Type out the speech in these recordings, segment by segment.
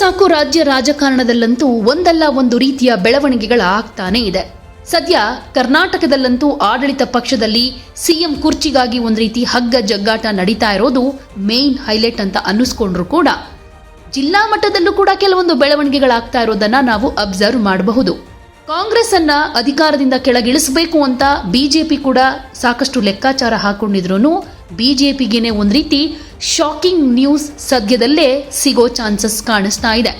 ಸಾಕು ರಾಜ್ಯ ರಾಜಕಾರಣದಲ್ಲಂತೂ ಒಂದಲ್ಲ ಒಂದು ರೀತಿಯ ಬೆಳವಣಿಗೆಗಳ ಆಗ್ತಾನೇ ಇದೆ. ಸದ್ಯ ಕರ್ನಾಟಕದಲ್ಲಂತೂ ಆಡಳಿತ ಪಕ್ಷದಲ್ಲಿ ಸಿಎಂ ಕುರ್ಚಿಗಾಗಿ ಒಂದು ರೀತಿ ಹಗ್ಗ ಜಗ್ಗಾಟ ನಡೀತಾ ಇರೋದು ಮೇನ್ ಹೈಲೈಟ್ ಅಂತ ಅನ್ನಿಸ್ಕೊಂಡ್ರು ಕೂಡ. ಜಿಲ್ಲಾ ಮಟ್ಟದಲ್ಲೂ ಕೂಡ ಕೆಲವೊಂದು ಬೆಳವಣಿಗೆಗಳಾಗ್ತಾ ಇರೋದನ್ನ ನಾವು ಅಬ್ಸರ್ವ್ ಮಾಡಬಹುದು. ಕಾಂಗ್ರೆಸ್ ಅನ್ನ ಅಧಿಕಾರದಿಂದ ಕೆಳಗಿಳಿಸಬೇಕು ಅಂತ ಬಿಜೆಪಿ ಕೂಡ ಸಾಕಷ್ಟು ಲೆಕ್ಕಾಚಾರ ಹಾಕೊಂಡಿದ್ರು ಬಿಜೆಪಿಗೇನೆ ಒಂದು ರೀತಿ ಶಾಕಿಂಗ್ ನ್ಯೂಸ್ ಸದ್ಯದಲ್ಲೇ ಸಿಗೋ ಚಾನ್ಸಸ್ ಕಾಣಿಸ್ತಾ ಇದೆ.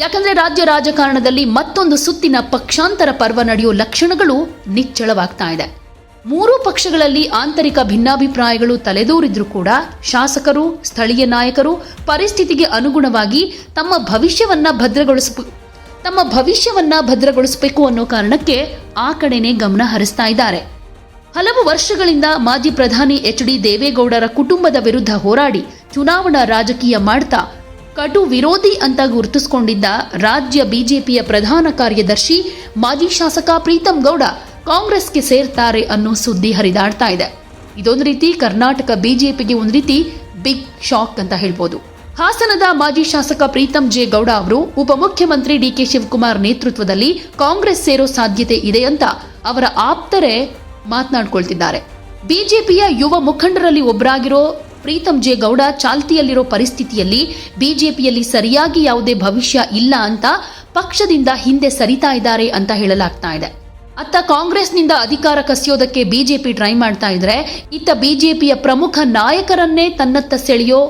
ಯಾಕಂದ್ರೆ ರಾಜ್ಯ ರಾಜಕಾರಣದಲ್ಲಿ ಮತ್ತೊಂದು ಸುತ್ತಿನ ಪಕ್ಷಾಂತರ ಪರ್ವ ನಡೆಯೋ ಲಕ್ಷಣಗಳು ನಿಚ್ಚಳವಾಗ್ತಾ ಇದೆ. ಮೂರೂ ಪಕ್ಷಗಳಲ್ಲಿ ಆಂತರಿಕ ಭಿನ್ನಾಭಿಪ್ರಾಯಗಳು ತಲೆದೋರಿದ್ರೂ ಕೂಡ ಶಾಸಕರು, ಸ್ಥಳೀಯ ನಾಯಕರು ಪರಿಸ್ಥಿತಿಗೆ ಅನುಗುಣವಾಗಿ ತಮ್ಮ ಭವಿಷ್ಯವನ್ನ ಭದ್ರಗೊಳಿಸ ತಮ್ಮ ಭವಿಷ್ಯವನ್ನ ಭದ್ರಗೊಳಿಸಬೇಕು ಅನ್ನೋ ಕಾರಣಕ್ಕೆ ಆ ಕಡೆನೆ ಗಮನ ಹರಿಸ್ತಾ ಇದ್ದಾರೆ. ಹಲವು ವರ್ಷಗಳಿಂದ ಮಾಜಿ ಪ್ರಧಾನಿ ಎಚ್ ಡಿ ದೇವೇಗೌಡರ ಕುಟುಂಬದ ವಿರುದ್ಧ ಹೋರಾಡಿ ಚುನಾವಣಾ ರಾಜಕೀಯ ಮಾಡ್ತಾ ಕಟು ವಿರೋಧಿ ಅಂತ ಗುರುತಿಸಿಕೊಂಡಿದ್ದ ರಾಜ್ಯ ಬಿಜೆಪಿಯ ಪ್ರಧಾನ ಕಾರ್ಯದರ್ಶಿ ಮಾಜಿ ಶಾಸಕ ಪ್ರೀತಂ ಗೌಡ ಕಾಂಗ್ರೆಸ್ಗೆ ಸೇರ್ತಾರೆ ಅನ್ನೋ ಸುದ್ದಿ ಹರಿದಾಡ್ತಾ ಇದೆ. ಇದೊಂದು ರೀತಿ ಕರ್ನಾಟಕ ಬಿಜೆಪಿಗೆ ಒಂದು ರೀತಿ ಬಿಗ್ ಶಾಕ್ ಅಂತ ಹೇಳ್ಬೋದು. ಹಾಸನದ ಮಾಜಿ ಶಾಸಕ ಪ್ರೀತಂ ಜೆ ಗೌಡ ಅವರು ಉಪಮುಖ್ಯಮಂತ್ರಿ ಡಿಕೆ ಶಿವಕುಮಾರ್ ನೇತೃತ್ವದಲ್ಲಿ ಕಾಂಗ್ರೆಸ್ ಸೇರೋ ಸಾಧ್ಯತೆ ಇದೆ ಅಂತ ಅವರ ಆಪ್ತರೇ ಮಾತನಾಡಿಕೊಳ್ತಿದ್ದಾರೆ. ಬಿಜೆಪಿಯ ಯುವ ಮುಖಂಡರಲ್ಲಿ ಒಬ್ಬರಾಗಿರೋ ಪ್ರೀತಂ ಜೆ ಗೌಡ ಚಾಲ್ತಿಯಲ್ಲಿರೋ ಪರಿಸ್ಥಿತಿಯಲ್ಲಿ ಬಿಜೆಪಿಯಲ್ಲಿ ಸರಿಯಾಗಿ ಯಾವುದೇ ಭವಿಷ್ಯ ಇಲ್ಲ ಅಂತ ಪಕ್ಷದಿಂದ ಹಿಂದೆ ಸರಿತಾ ಇದ್ದಾರೆ ಅಂತ ಹೇಳಲಾಗ್ತಾ ಇದೆ. ಅತ್ತ ಕಾಂಗ್ರೆಸ್ನಿಂದ ಅಧಿಕಾರ ಕಸಿಯೋದಕ್ಕೆ ಬಿಜೆಪಿ ಟ್ರೈ ಮಾಡ್ತಾ ಇದ್ರೆ ಇತ್ತ ಬಿಜೆಪಿಯ ಪ್ರಮುಖ ನಾಯಕರನ್ನೇ ತನ್ನತ್ತ ಸೆಳೆಯೋ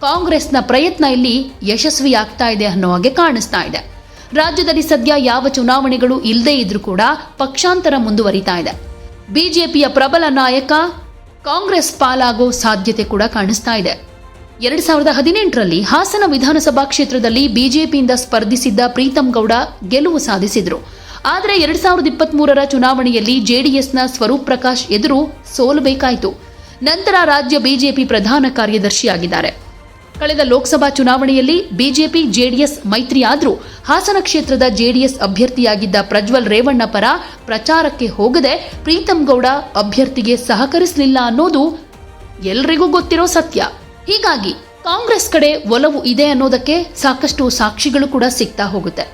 ಕಾಂಗ್ರೆಸ್ನ ಪ್ರಯತ್ನ ಇಲ್ಲಿ ಯಶಸ್ವಿಯಾಗ್ತಾ ಇದೆ ಅನ್ನೋ ಹಾಗೆ ಕಾಣಿಸ್ತಾ ಇದೆ. ರಾಜ್ಯದಲ್ಲಿ ಸದ್ಯ ಯಾವ ಚುನಾವಣೆಗಳು ಇಲ್ಲದೇ ಇದ್ರೂ ಕೂಡ ಪಕ್ಷಾಂತರ ಮುಂದುವರಿತಾ ಇದೆ. ಬಿಜೆಪಿಯ ಪ್ರಬಲ ನಾಯಕ ಕಾಂಗ್ರೆಸ್ ಪಾಲಾಗೋ ಸಾಧ್ಯತೆ ಕೂಡ ಕಾಣಿಸ್ತಾ ಇದೆ. ಎರಡ್ ಸಾವಿರದ ಹದಿನೆಂಟರಲ್ಲಿ ಹಾಸನ ವಿಧಾನಸಭಾ ಕ್ಷೇತ್ರದಲ್ಲಿ ಬಿಜೆಪಿಯಿಂದ ಸ್ಪರ್ಧಿಸಿದ್ದ ಪ್ರೀತಂ ಗೌಡ ಗೆಲುವು ಸಾಧಿಸಿದ್ರು. ಆದರೆ ಎರಡ್ ಸಾವಿರದ ಇಪ್ಪತ್ತ್ ಮೂರರ ಚುನಾವಣೆಯಲ್ಲಿ ಜೆಡಿಎಸ್ನ ಸ್ವರೂಪ್ ಪ್ರಕಾಶ್ ಎದುರು ಸೋಲಬೇಕಾಯಿತು. ನಂತರ ರಾಜ್ಯ ಬಿಜೆಪಿ ಪ್ರಧಾನ ಕಾರ್ಯದರ್ಶಿಯಾಗಿದ್ದಾರೆ. ಕಳೆದ ಲೋಕಸಭಾ ಚುನಾವಣೆಯಲ್ಲಿ ಬಿಜೆಪಿ, ಜೆಡಿಎಸ್ ಮೈತ್ರಿಯಾದರೂ ಹಾಸನ ಕ್ಷೇತ್ರದ ಜೆಡಿಎಸ್ ಅಭ್ಯರ್ಥಿಯಾಗಿದ್ದ ಪ್ರಜ್ವಲ್ ರೇವಣ್ಣ ಪರ ಪ್ರಚಾರಕ್ಕೆ ಹೋಗದೆ ಪ್ರೀತಂ ಗೌಡ ಅಭ್ಯರ್ಥಿಗೆ ಸಹಕರಿಸಲಿಲ್ಲ ಅನ್ನೋದು ಎಲ್ರಿಗೂ ಗೊತ್ತಿರೋ ಸತ್ಯ. ಹೀಗಾಗಿ ಕಾಂಗ್ರೆಸ್ ಕಡೆ ಒಲವು ಇದೆ ಅನ್ನೋದಕ್ಕೆ ಸಾಕಷ್ಟು ಸಾಕ್ಷಿಗಳು ಕೂಡ ಸಿಗ್ತಾ ಹೋಗುತ್ತೆ.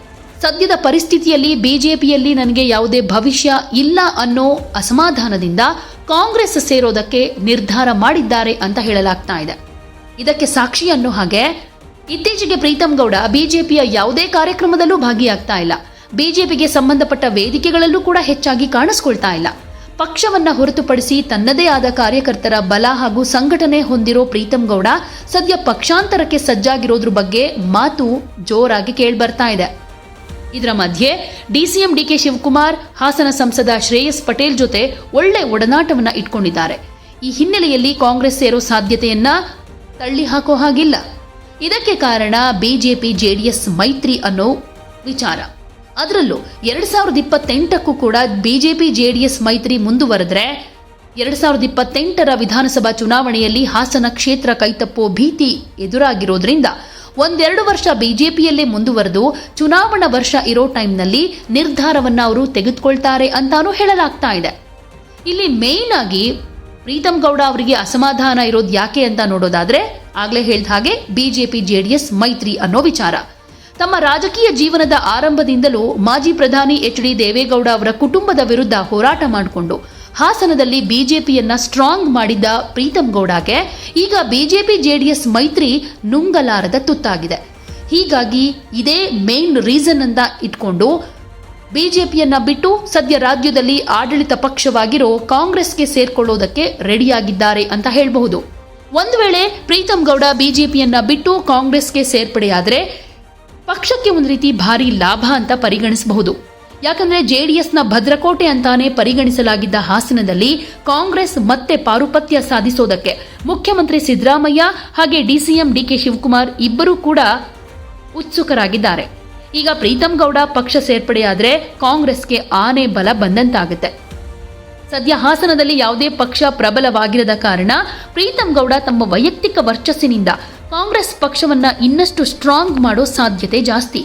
ಸದ್ಯದ ಪರಿಸ್ಥಿತಿಯಲ್ಲಿ ಬಿಜೆಪಿಯಲ್ಲಿ ನನಗೆ ಯಾವುದೇ ಭವಿಷ್ಯ ಇಲ್ಲ ಅನ್ನೋ ಅಸಮಾಧಾನದಿಂದ ಕಾಂಗ್ರೆಸ್ ಸೇರೋದಕ್ಕೆ ನಿರ್ಧಾರ ಮಾಡಿದ್ದಾರೆ ಅಂತ ಹೇಳಲಾಗ್ತಾ ಇದೆ. ಇದಕ್ಕೆ ಸಾಕ್ಷಿ ಅನ್ನೋ ಹಾಗೆ ಇತ್ತೀಚೆಗೆ ಪ್ರೀತಂ ಗೌಡ ಬಿಜೆಪಿಯ ಯಾವುದೇ ಕಾರ್ಯಕ್ರಮದಲ್ಲೂ ಭಾಗಿಯಾಗ್ತಾ ಇಲ್ಲ. ಬಿಜೆಪಿಗೆ ಸಂಬಂಧಪಟ್ಟ ವೇದಿಕೆಗಳಲ್ಲೂ ಕೂಡ ಹೆಚ್ಚಾಗಿ ಕಾಣಿಸ್ಕೊಳ್ತಾ ಇಲ್ಲ. ಪಕ್ಷವನ್ನ ಹೊರತುಪಡಿಸಿ ತನ್ನದೇ ಆದ ಕಾರ್ಯಕರ್ತರ ಬಲ ಹಾಗೂ ಸಂಘಟನೆ ಹೊಂದಿರೋ ಪ್ರೀತಂ ಗೌಡ ಸದ್ಯ ಪಕ್ಷಾಂತರಕ್ಕೆ ಸಜ್ಜಾಗಿರೋದ್ರ ಬಗ್ಗೆ ಮಾತು ಜೋರಾಗಿ ಕೇಳ್ಬರ್ತಾ ಇದೆ. ಇದರ ಮಧ್ಯೆ ಡಿಸಿಎಂ ಡಿಕೆ ಶಿವಕುಮಾರ್, ಹಾಸನ ಸಂಸದ ಶ್ರೇಯಸ್ ಪಟೇಲ್ ಜೊತೆ ಒಳ್ಳೆ ಒಡನಾಟವನ್ನ ಇಟ್ಕೊಂಡಿದ್ದಾರೆ. ಈ ಹಿನ್ನೆಲೆಯಲ್ಲಿ ಕಾಂಗ್ರೆಸ್ ಸೇರೋ ಸಾಧ್ಯತೆಯನ್ನ ತಳ್ಳಿ ಹಾಕೋ ಹಾಗಿಲ್ಲ. ಇದಕ್ಕೆ ಕಾರಣ ಬಿಜೆಪಿ ಜೆಡಿಎಸ್ ಮೈತ್ರಿ ಅನ್ನೋ ವಿಚಾರ. ಅದರಲ್ಲೂ ಎರಡ್ ಸಾವಿರದ ಇಪ್ಪತ್ತೆಂಟಕ್ಕೂ ಕೂಡ ಬಿಜೆಪಿ ಜೆಡಿಎಸ್ ಮೈತ್ರಿ ಮುಂದುವರೆದ್ರೆ ಎರಡ್ ಸಾವಿರದ ಇಪ್ಪತ್ತೆಂಟರ ವಿಧಾನಸಭಾ ಚುನಾವಣೆಯಲ್ಲಿ ಹಾಸನ ಕ್ಷೇತ್ರ ಕೈತಪ್ಪೋ ಭೀತಿ ಎದುರಾಗಿರೋದ್ರಿಂದ ಒಂದೆರಡು ವರ್ಷ ಬಿಜೆಪಿಯಲ್ಲೇ ಮುಂದುವರೆದು ಚುನಾವಣಾ ವರ್ಷ ಇರೋ ಟೈಮ್ನಲ್ಲಿ ನಿರ್ಧಾರವನ್ನು ಅವರು ತೆಗೆದುಕೊಳ್ತಾರೆ ಅಂತಾನೂ ಹೇಳಲಾಗ್ತಾ ಇದೆ. ಇಲ್ಲಿ ಮೇಯ್ನ್ ಆಗಿ ಪ್ರೀತಂ ಗೌಡ ಅವರಿಗೆ ಅಸಮಾಧಾನ ಇರೋದು ಯಾಕೆ ಅಂತ ನೋಡೋದಾದ್ರೆ ಆಗ್ಲೇ ಹೇಳಿದ ಹಾಗೆ ಬಿಜೆಪಿ ಜೆಡಿಎಸ್ ಮೈತ್ರಿ ಅನ್ನೋ ವಿಚಾರ. ತಮ್ಮ ರಾಜಕೀಯ ಜೀವನದ ಆರಂಭದಿಂದಲೂ ಮಾಜಿ ಪ್ರಧಾನಿ ಎಚ್ ಡಿ ದೇವೇಗೌಡ ಅವರ ಕುಟುಂಬದ ವಿರುದ್ಧ ಹೋರಾಟ ಮಾಡಿಕೊಂಡು ಹಾಸನದಲ್ಲಿ ಬಿಜೆಪಿಯನ್ನ ಸ್ಟ್ರಾಂಗ್ ಮಾಡಿದ್ದ ಪ್ರೀತಮ್ ಗೌಡಗೆ ಈಗ ಬಿಜೆಪಿ ಜೆಡಿಎಸ್ ಮೈತ್ರಿ ನುಂಗಲಾರದ ತುತ್ತಾಗಿದೆ. ಹೀಗಾಗಿ ಇದೇ ಮೇನ್ ರೀಸನ್ ಅಂತ ಇಟ್ಕೊಂಡು ಬಿಜೆಪಿಯನ್ನ ಬಿಟ್ಟು ಸದ್ಯ ರಾಜ್ಯದಲ್ಲಿ ಆಡಳಿತ ಪಕ್ಷವಾಗಿರೋ ಕಾಂಗ್ರೆಸ್ಗೆ ಸೇರ್ಕೊಳ್ಳೋದಕ್ಕೆ ರೆಡಿಯಾಗಿದ್ದಾರೆ ಅಂತ ಹೇಳಬಹುದು. ಒಂದು ವೇಳೆ ಪ್ರೀತಂ ಗೌಡ ಬಿಜೆಪಿಯನ್ನ ಬಿಟ್ಟು ಕಾಂಗ್ರೆಸ್ಗೆ ಸೇರ್ಪಡೆಯಾದರೆ ಪಕ್ಷಕ್ಕೆ ಒಂದು ರೀತಿ ಭಾರಿ ಲಾಭ ಅಂತ ಪರಿಗಣಿಸಬಹುದು. ಯಾಕಂದ್ರೆ ಜೆಡಿಎಸ್ನ ಭದ್ರಕೋಟೆ ಅಂತಾನೆ ಪರಿಗಣಿಸಲಾಗಿದ್ದ ಹಾಸನದಲ್ಲಿ ಕಾಂಗ್ರೆಸ್ ಮತ್ತೆ ಪಾರುಪತ್ಯ ಸಾಧಿಸೋದಕ್ಕೆ ಮುಖ್ಯಮಂತ್ರಿ ಸಿದ್ದರಾಮಯ್ಯ ಹಾಗೆ ಡಿಸಿಎಂ ಡಿಕೆ ಶಿವಕುಮಾರ್ ಇಬ್ಬರೂ ಕೂಡ ಉತ್ಸುಕರಾಗಿದ್ದಾರೆ. ಈಗ ಪ್ರೀತಂ ಗೌಡ ಪಕ್ಷ ಸೇರ್ಪಡೆಯಾದ್ರೆ ಕಾಂಗ್ರೆಸ್ಗೆ ಆನೆ ಬಲ ಬಂದಂತಾಗುತ್ತೆ. ಸದ್ಯ ಹಾಸನದಲ್ಲಿ ಯಾವುದೇ ಪಕ್ಷ ಪ್ರಬಲವಾಗಿರದ ಕಾರಣ ಪ್ರೀತಂ ಗೌಡ ತಮ್ಮ ವೈಯಕ್ತಿಕ ವರ್ಚಸ್ಸಿನಿಂದ ಕಾಂಗ್ರೆಸ್ ಪಕ್ಷವನ್ನ ಇನ್ನಷ್ಟು ಸ್ಟ್ರಾಂಗ್ ಮಾಡೋ ಸಾಧ್ಯತೆ ಜಾಸ್ತಿ.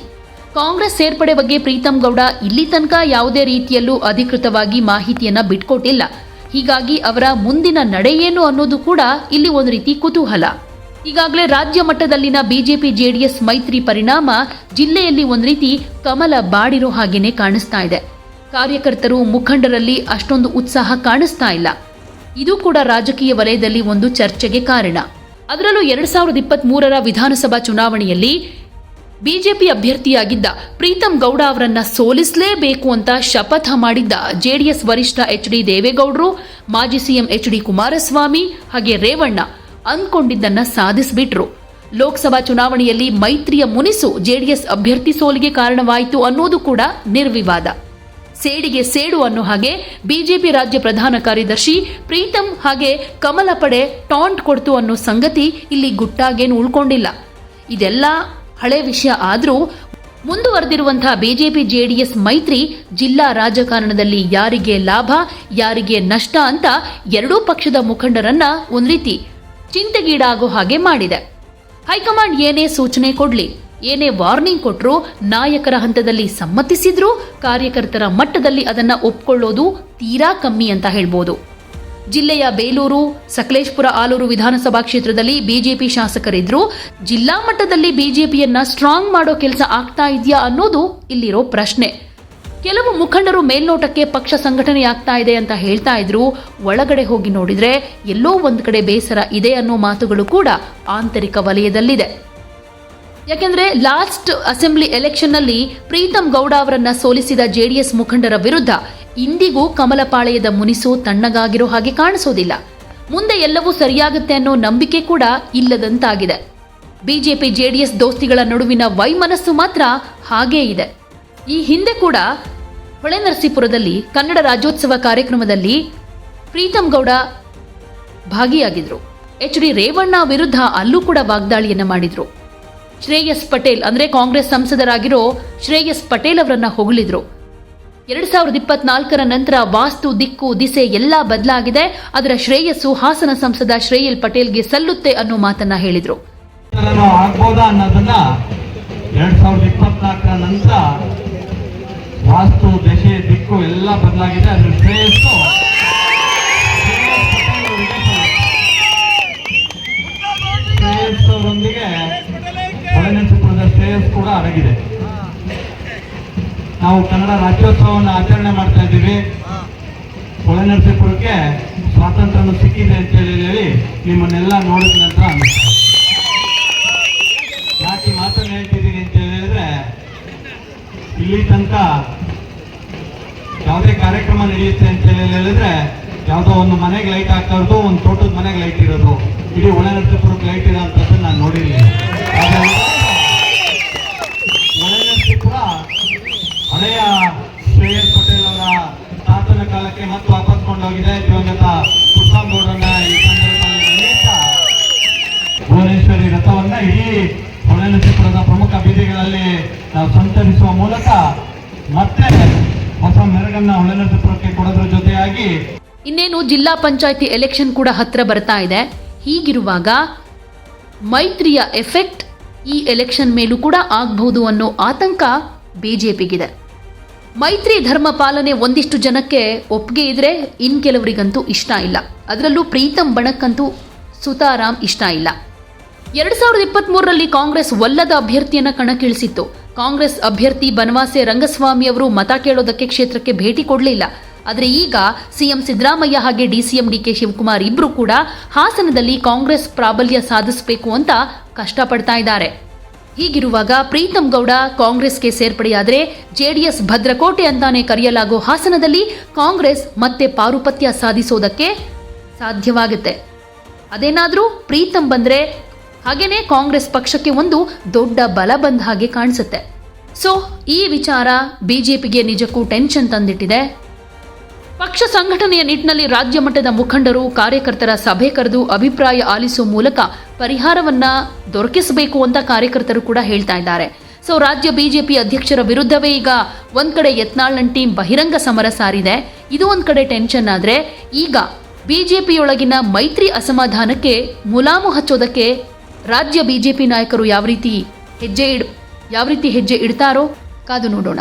ಕಾಂಗ್ರೆಸ್ ಸೇರ್ಪಡೆ ಬಗ್ಗೆ ಪ್ರೀತಂ ಗೌಡ ಇಲ್ಲಿ ತನಕ ಯಾವುದೇ ರೀತಿಯಲ್ಲೂ ಅಧಿಕೃತವಾಗಿ ಮಾಹಿತಿಯನ್ನ ಬಿಟ್ಕೊಟ್ಟಿಲ್ಲ. ಹೀಗಾಗಿ ಅವರ ಮುಂದಿನ ನಡೆ ಏನು ಅನ್ನೋದು ಕೂಡ ಇಲ್ಲಿ ಒಂದು ರೀತಿ ಕುತೂಹಲ. ಈಗಾಗಲೇ ರಾಜ್ಯ ಮಟ್ಟದಲ್ಲಿನ ಬಿಜೆಪಿ ಜೆಡಿಎಸ್ ಮೈತ್ರಿ ಪರಿಣಾಮ ಜಿಲ್ಲೆಯಲ್ಲಿ ಒಂದು ರೀತಿ ಕಮಲ ಬಾಡಿರೋ ಹಾಗೇನೆ ಕಾಣಿಸ್ತಾ ಇದೆ. ಕಾರ್ಯಕರ್ತರು ಮುಖಂಡರಲ್ಲಿ ಅಷ್ಟೊಂದು ಉತ್ಸಾಹ ಕಾಣಿಸ್ತಾ ಇಲ್ಲ. ಇದು ಕೂಡ ರಾಜಕೀಯ ವಲಯದಲ್ಲಿ ಒಂದು ಚರ್ಚೆಗೆ ಕಾರಣ. ಅದರಲ್ಲೂ ಎರಡ್ ಸಾವಿರದ ಇಪ್ಪತ್ತ್ ಮೂರರ ವಿಧಾನಸಭಾ ಚುನಾವಣೆಯಲ್ಲಿ ಬಿಜೆಪಿ ಅಭ್ಯರ್ಥಿಯಾಗಿದ್ದ ಪ್ರೀತಂ ಗೌಡ ಅವರನ್ನ ಸೋಲಿಸಲೇಬೇಕು ಅಂತ ಶಪಥ ಮಾಡಿದ್ದ ಜೆಡಿಎಸ್ ವರಿಷ್ಠ ಎಚ್ ಡಿ ದೇವೇಗೌಡರು, ಮಾಜಿ ಸಿಎಂ ಎಚ್ ಡಿ ಕುಮಾರಸ್ವಾಮಿ ಹಾಗೆ ರೇವಣ್ಣ ಅಂದ್ಕೊಂಡಿದ್ದನ್ನ ಸಾಧಿಸಿಬಿಟ್ರು. ಲೋಕಸಭಾ ಚುನಾವಣೆಯಲ್ಲಿ ಮೈತ್ರಿಯ ಮುನಿಸು ಜೆಡಿಎಸ್ ಅಭ್ಯರ್ಥಿ ಸೋಲಿಗೆ ಕಾರಣವಾಯಿತು ಅನ್ನೋದು ಕೂಡ ನಿರ್ವಿವಾದ. ಸೇಡಿಗೆ ಸೇಡು ಅನ್ನೋ ಹಾಗೆ ಬಿಜೆಪಿ ರಾಜ್ಯ ಪ್ರಧಾನ ಕಾರ್ಯದರ್ಶಿ ಪ್ರೀತಂ ಹಾಗೆ ಕಮಲ ಪಡೆ ಟಾಂಟ್ ಕೊಡ್ತು ಅನ್ನೋ ಸಂಗತಿ ಇಲ್ಲಿ ಗುಟ್ಟಾಗೇನು ಉಳ್ಕೊಂಡಿಲ್ಲ. ಇದೆಲ್ಲ ಹಳೆ ವಿಷಯ ಆದರೂ ಮುಂದುವರೆದಿರುವಂತಹ ಬಿಜೆಪಿ ಜೆಡಿಎಸ್ ಮೈತ್ರಿ ಜಿಲ್ಲಾ ರಾಜಕಾರಣದಲ್ಲಿ ಯಾರಿಗೆ ಲಾಭ, ಯಾರಿಗೆ ನಷ್ಟ ಅಂತ ಎರಡೂ ಪಕ್ಷದ ಮುಖಂಡರನ್ನ ಒಂದು ರೀತಿ ಚಿಂತೆಗೀಡಾಗೋ ಹಾಗೆ ಮಾಡಿದೆ. ಹೈಕಮಾಂಡ್ ಏನೇ ಸೂಚನೆ ಕೊಡ್ಲಿ, ಏನೇ ವಾರ್ನಿಂಗ್ ಕೊಟ್ಟರೂ ನಾಯಕರ ಹಂತದಲ್ಲಿ ಸಮ್ಮತಿಸಿದ್ರೂ ಕಾರ್ಯಕರ್ತರ ಮಟ್ಟದಲ್ಲಿ ಅದನ್ನ ಒಪ್ಕೊಳ್ಳೋದು ತೀರಾ ಕಮ್ಮಿ ಅಂತ ಹೇಳ್ಬೋದು. ಜಿಲ್ಲೆಯ ಬೇಲೂರು, ಸಕಲೇಶ್ಪುರ, ಆಲೂರು ವಿಧಾನಸಭಾ ಕ್ಷೇತ್ರದಲ್ಲಿ ಬಿಜೆಪಿ ಶಾಸಕರಿದ್ರು, ಜಿಲ್ಲಾ ಮಟ್ಟದಲ್ಲಿ ಬಿಜೆಪಿಯನ್ನ ಸ್ಟ್ರಾಂಗ್ ಮಾಡೋ ಕೆಲಸ ಆಗ್ತಾ ಇದೆಯಾ ಅನ್ನೋದು ಇಲ್ಲಿರೋ ಪ್ರಶ್ನೆ. ಕೆಲವು ಮುಖಂಡರು ಮೇಲ್ನೋಟಕ್ಕೆ ಪಕ್ಷ ಸಂಘಟನೆಯಾಗ್ತಾ ಇದೆ ಅಂತ ಹೇಳ್ತಾ ಇದ್ರು. ಒಳಗಡೆ ಹೋಗಿ ನೋಡಿದ್ರೆ ಎಲ್ಲೋ ಒಂದು ಕಡೆ ಬೇಸರ ಇದೆ ಅನ್ನೋ ಮಾತುಗಳು ಕೂಡ ಆಂತರಿಕ ವಲಯದಲ್ಲಿದೆ. ಯಾಕೆಂದ್ರೆ ಲಾಸ್ಟ್ ಅಸೆಂಬ್ಲಿ ಎಲೆಕ್ಷನ್ನಲ್ಲಿ ಪ್ರೀತಂ ಗೌಡ ಅವರನ್ನ ಸೋಲಿಸಿದ ಜೆಡಿಎಸ್ ಮುಖಂಡರ ವಿರುದ್ಧ ಇಂದಿಗೂ ಕಮಲಪಾಳೆಯದ ಮುನಿಸು ತಣ್ಣಗಾಗಿರೋ ಹಾಗೆ ಕಾಣಿಸೋದಿಲ್ಲ. ಮುಂದೆ ಎಲ್ಲವೂ ಸರಿಯಾಗುತ್ತೆ ಅನ್ನೋ ನಂಬಿಕೆ ಕೂಡ ಇಲ್ಲದಂತಾಗಿದೆ. ಬಿಜೆಪಿ ಜೆಡಿಎಸ್ ದೋಸ್ತಿಗಳ ನಡುವಿನ ವೈಮನಸ್ಸು ಮಾತ್ರ ಹಾಗೇ ಇದೆ. ಈ ಹಿಂದೆ ಕೂಡ ಹೊಳೆನರಸೀಪುರದಲ್ಲಿ ಕನ್ನಡ ರಾಜ್ಯೋತ್ಸವ ಕಾರ್ಯಕ್ರಮದಲ್ಲಿ ಪ್ರೀತಮ್ ಗೌಡ ಭಾಗಿಯಾಗಿದ್ರು. ಎಚ್ ಡಿ ರೇವಣ್ಣ ವಿರುದ್ಧ ಅಲ್ಲೂ ಕೂಡ ವಾಗ್ದಾಳಿಯನ್ನು ಮಾಡಿದ್ರು. ಶ್ರೇಯಸ್ ಪಟೇಲ್ ಅಂದ್ರೆ ಕಾಂಗ್ರೆಸ್ ಸಂಸದರಾಗಿರೋ ಶ್ರೇಯಸ್ ಪಟೇಲ್ ಅವರನ್ನ ಹೊಗಳಿದ್ರು. ಎರಡ್ ಸಾವಿರದ ಇಪ್ಪತ್ನಾಲ್ಕರ ನಂತರ ವಾಸ್ತು, ದಿಕ್ಕು, ದಿಸೆ ಎಲ್ಲ ಬದಲಾಗಿದೆ. ಅದರ ಶ್ರೇಯಸ್ಸು ಹಾಸನ ಸಂಸದ ಶ್ರೇಯಲ್ ಪಟೇಲ್ಗೆ ಸಲ್ಲುತ್ತೆ ಅನ್ನೋ ಮಾತನ್ನ ಹೇಳಿದ್ರು. ಅನ್ನೋದನ್ನ ಎರಡ್ ಸಾವಿರದ ಇಪ್ಪತ್ನಾಲ್ಕರ ನಂತರ ವಾಸ್ತು ದಶೆ ದಿಕ್ಕು ಎಲ್ಲ ಬದಲಾಗಿದೆ. ಅದ್ರ ಶ್ರೇಯಸ್ಸು ಶ್ರೇಯಸ್ ಅವರೊಂದಿಗೆ ಚಿತ್ರದ ಶ್ರೇಯಸ್ ಕೂಡ ಅಡಗಿದೆ. ನಾವು ಕನ್ನಡ ರಾಜ್ಯೋತ್ಸವವನ್ನು ಆಚರಣೆ ಮಾಡ್ತಾ ಇದ್ದೀವಿ. ಹೊಳೆನರಸೀಪುರಕ್ಕೆ ಸ್ವಾತಂತ್ರ್ಯ ಸಿಕ್ಕಿದೆ ಅಂತ ಹೇಳಿ ಹೇಳಿ ನಿಮ್ಮನ್ನೆಲ್ಲ ನೋಡಿದ ನಂತರ ಇಲ್ಲಿ ತನಕ ಯಾವುದೇ ಕಾರ್ಯಕ್ರಮ ನಡೆಯುತ್ತೆ ಅಂತ ಹೇಳಿ ಹೇಳಿದ್ರೆ ಯಾವುದೋ ಒಂದು ಮನೆಗೆ ಲೈಟ್ ಹಾಕ್ತಾ ಇರೋದು, ಒಂದು ತೋಟದ ಮನೆಗೆ ಲೈಟ್ ಇರೋದು, ಇಡೀ ಒಳನರಸೀಪುರಕ್ಕೆ ಲೈಟ್ ಇರೋ ನಾವು ಸಂಚರಿಸುವ ಮೂಲಕ ಮತ್ತೆ ಹೊಸ ಮೆರಗನ್ನ ಹೊಳೆನರಸೀಪುರಕ್ಕೆ ಕೊಡೋದ್ರ ಜೊತೆಯಾಗಿ ಇನ್ನೇನು ಜಿಲ್ಲಾ ಪಂಚಾಯಿತಿ ಎಲೆಕ್ಷನ್ ಕೂಡ ಹತ್ರ ಬರ್ತಾ ಇದೆ. ಹೀಗಿರುವಾಗ ಮೈತ್ರಿಯ ಎಫೆಕ್ಟ್ ಈ ಎಲೆಕ್ಷನ್ ಮೇಲೂ ಕೂಡ ಆಗಬಹುದು ಅನ್ನೋ ಆತಂಕ ಬಿಜೆಪಿಗಿದೆ. ಮೈತ್ರಿ ಧರ್ಮ ಪಾಲನೆ ಒಂದಿಷ್ಟು ಜನಕ್ಕೆ ಒಪ್ಪಿಗೆ ಇದ್ರೆ ಇನ್ ಕೆಲವರಿಗಂತೂ ಇಷ್ಟ ಇಲ್ಲ. ಅದರಲ್ಲೂ ಪ್ರೀತಂ ಬಣಕ್ಕಂತೂ ಸುತಾರಾಮ್ ಇಷ್ಟ ಇಲ್ಲ. ಎರಡ್ ಸಾವಿರದ ಇಪ್ಪತ್ತ್ ಕಾಂಗ್ರೆಸ್ ಒಲ್ಲದ ಅಭ್ಯರ್ಥಿಯನ್ನ ಕಣಕ್ಕಿಳಿಸಿತ್ತು. ಕಾಂಗ್ರೆಸ್ ಅಭ್ಯರ್ಥಿ ಬನವಾಸೆ ರಂಗಸ್ವಾಮಿ ಅವರು ಮತ ಕೇಳೋದಕ್ಕೆ ಕ್ಷೇತ್ರಕ್ಕೆ ಭೇಟಿ ಕೊಡಲಿಲ್ಲ. ಆದರೆ ಈಗ ಸಿಎಂ ಸಿದ್ದರಾಮಯ್ಯ ಹಾಗೆ ಡಿಸಿಎಂ ಡಿಕೆ ಶಿವಕುಮಾರ್ ಇಬ್ಬರು ಕೂಡ ಹಾಸನದಲ್ಲಿ ಕಾಂಗ್ರೆಸ್ ಪ್ರಾಬಲ್ಯ ಸಾಧಿಸಬೇಕು ಅಂತ ಕಷ್ಟಪಡ್ತಾ ಇದ್ದಾರೆ. ಹೀಗಿರುವಾಗ ಪ್ರೀತಂ ಗೌಡ ಕಾಂಗ್ರೆಸ್ಗೆ ಸೇರ್ಪಡೆಯಾದರೆ ಜೆಡಿಎಸ್ ಭದ್ರಕೋಟೆ ಅಂತಾನೆ ಕರೆಯಲಾಗೋ ಹಾಸನದಲ್ಲಿ ಕಾಂಗ್ರೆಸ್ ಮತ್ತೆ ಪಾರುಪತ್ಯ ಸಾಧಿಸೋದಕ್ಕೆ ಸಾಧ್ಯವಾಗುತ್ತೆ. ಅದೇನಾದರೂ ಪ್ರೀತಂ ಬಂದ್ರೆ ಹಾಗೇನೆ ಕಾಂಗ್ರೆಸ್ ಪಕ್ಷಕ್ಕೆ ಒಂದು ದೊಡ್ಡ ಬಲ ಬಂದ ಹಾಗೆ ಕಾಣಿಸುತ್ತೆ. ಸೊ ಈ ವಿಚಾರ ಬಿಜೆಪಿಗೆ ನಿಜಕ್ಕೂ ಟೆನ್ಷನ್ ತಂದಿಟ್ಟಿದೆ. ಪಕ್ಷ ಸಂಘಟನೆಯ ನಿಟ್ಟಿನಲ್ಲಿ ರಾಜ್ಯ ಮಟ್ಟದ ಮುಖಂಡರು, ಕಾರ್ಯಕರ್ತರ ಸಭೆ ಕರೆದು ಅಭಿಪ್ರಾಯ ಆಲಿಸುವ ಮೂಲಕ ಪರಿಹಾರವನ್ನ ದೊರಕಿಸಬೇಕು ಅಂತ ಕಾರ್ಯಕರ್ತರು ಕೂಡ ಹೇಳ್ತಾ ಇದ್ದಾರೆ. ಸೊ ರಾಜ್ಯ ಬಿಜೆಪಿ ಅಧ್ಯಕ್ಷರ ವಿರುದ್ಧವೇ ಈಗ ಒಂದ್ ಕಡೆ ಯತ್ನಾಳ್ ಟೀಮ್ ಬಹಿರಂಗ ಸಮರ ಸಾರಿದೆ. ಇದು ಒಂದ್ ಕಡೆ ಟೆನ್ಷನ್ ಆದ್ರೆ ಈಗ ಬಿಜೆಪಿಯೊಳಗಿನ ಮೈತ್ರಿ ಅಸಮಾಧಾನಕ್ಕೆ ಮುಲಾಮು ಹಚ್ಚೋದಕ್ಕೆ ರಾಜ್ಯ ಬಿಜೆಪಿ ನಾಯಕರು ಯಾವ ರೀತಿ ಹೆಜ್ಜೆ ಇಡ್ ಯಾವ ರೀತಿ ಹೆಜ್ಜೆ ಇಡ್ತಾರೋ ಕಾದು ನೋಡೋಣ.